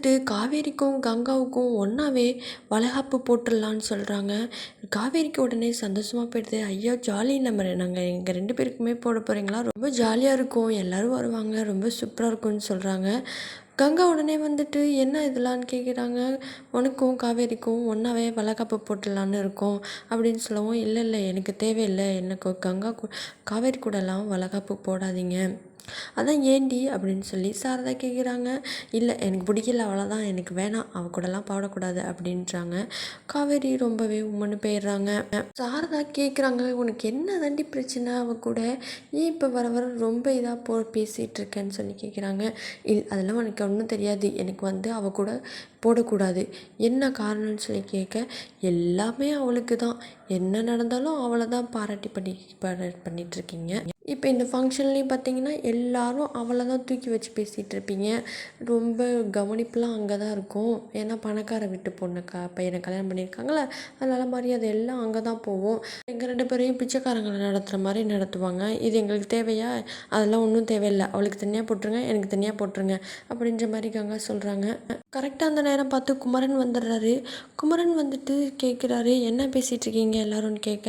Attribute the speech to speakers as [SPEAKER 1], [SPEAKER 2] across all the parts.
[SPEAKER 1] வந்துட்டு காவேரிக்கும் கங்காவுக்கும் ஒன்றாவே வளைகாப்பு போட்டுடலான்னு சொல்கிறாங்க காவேரிக்கு உடனே சந்தோஷமாக போயிடுது. ஐயோ ஜாலி நம்ம நாங்கள் எங்கள் ரெண்டு பேருக்குமே போட போகிறீங்களா ரொம்ப ஜாலியாக இருக்கும். எல்லோரும் வருவாங்க. ரொம்ப சூப்பராக இருக்கும்னு சொல்கிறாங்க கங்கா உடனே வந்துட்டு என்ன இதெல்லாம்னு கேட்குறாங்க உனக்கும் காவேரிக்கும் ஒன்றாவே வளைகாப்பு போட்டுடலான்னு இருக்கோம் அப்படின்னு சொல்லவும் இல்லை இல்லை எனக்கு தேவையில்லை. எனக்கு கங்கா கூ காவேரி கூடலாம் வளைகாப்பு போடாதீங்க. அதான் ஏண்டி அப்படின்னு சொல்லி சாரதா கேட்குறாங்க இல்லை எனக்கு பிடிக்கல அவ்வளோதான் எனக்கு வேணாம். அவ கூடலாம் பாடக்கூடாது அப்படின்றாங்க. காவேரி ரொம்பவே உம்மன்னு போயிடுறாங்க. சாரதா கேட்குறாங்க உனக்கு என்ன தாண்டி பிரச்சனை? அவ கூட ஏன் இப்போ வர வர ரொம்ப இதாக போ பேசிகிட்டு இருக்கேன்னு சொல்லி கேட்குறாங்க இல் அதெல்லாம் உனக்கு ஒன்றும் தெரியாது. எனக்கு வந்து அவ கூட போடக்கூடாது. என்ன காரணம்னு சொல்லி கேட்க எல்லாமே அவளுக்கு தான் என்ன நடந்தாலும் அவளை தான் பாராட்டி பண்ணி பண்ணிகிட்ருக்கீங்க இப்போ இந்த ஃபங்க்ஷன்லேயும் பார்த்தீங்கன்னா எல்லாரும் அவளை தான் தூக்கி வச்சு பேசிகிட்டு இருப்பீங்க ரொம்ப கவனிப்புலாம் அங்கே தான் இருக்கும். ஏன்னா பணக்கார வீட்டு பொண்ணு க பையனை கல்யாணம் பண்ணியிருக்காங்களே அதனால் மரியாதை எல்லாம் அங்கே தான் போவோம் எங்கள் ரெண்டு பேரையும் பிச்சைக்காரங்களை நடத்துகிற மாதிரி நடத்துவாங்க. இது எங்களுக்கு தேவையா? அதெல்லாம் ஒன்றும் தேவையில்லை. அவளுக்கு தனியாக போட்டுருங்க எனக்கு தனியாக போட்டுருங்க அப்படின்ற மாதிரி கங்கா சொல்கிறாங்க கரெக்டாக அந்த நேரம் பார்த்து குமரன் வந்துடுறாரு. குமரன் வந்துட்டு கேட்குறாரு என்ன பேசிகிட்டு இருக்கீங்க எல்லாரும்னு கேட்க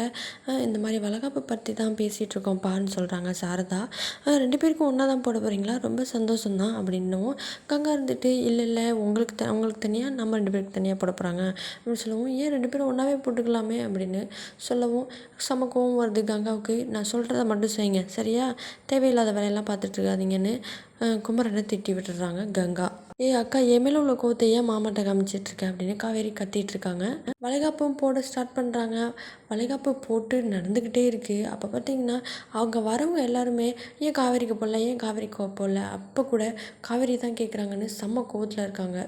[SPEAKER 1] இந்த மாதிரி வளகாப்பு பற்றி தான் பேசிகிட்ருக்கோம் பான்னு சொல்கிறாங்க சாரதா. ரெண்டு பேருக்கும் ஒன்றா தான் போட போகிறீங்களா ரொம்ப சந்தோஷம் தான் அப்படின்னும். கங்கா இருந்துட்டு இல்லை இல்லை உங்களுக்கு த உங்களுக்கு தனியாக நம்ம ரெண்டு பேருக்கு தனியாக போட போகிறாங்க அப்படின்னு சொல்லவும் ஏன் ரெண்டு பேரும் ஒன்றாவே போட்டுக்கலாமே? அப்படின்னு சொல்லவும் சமக்கவும் வருது கங்காவுக்கு. நான் சொல்கிறத மட்டும் செய்யுங்க சரியா? தேவையில்லாத வேலையெல்லாம் பார்த்துட்ருக்காதீங்கன்னு குமரனை திட்டி விட்டுடுறாங்க கங்கா. ஏ அக்கா என் மேலே உள்ள கோவத்தை ஏன் மாமாட்ட காமிச்சிட்ருக்க அப்படின்னு காவேரி கத்திட்டு இருக்காங்க வளைகாப்பும் போட ஸ்டார்ட் பண்ணுறாங்க வளைகாப்பு போட்டு நடந்துக்கிட்டே இருக்குது அப்போ பார்த்தீங்கன்னா அவங்க வரவங்க எல்லாருமே ஏன் காவேரிக்கு போடல? ஏன் காவேரிக்கு போடல? அப்போ கூட காவேரி தான் கேட்குறாங்கன்னு செம்ம கோவத்தில் இருக்காங்க.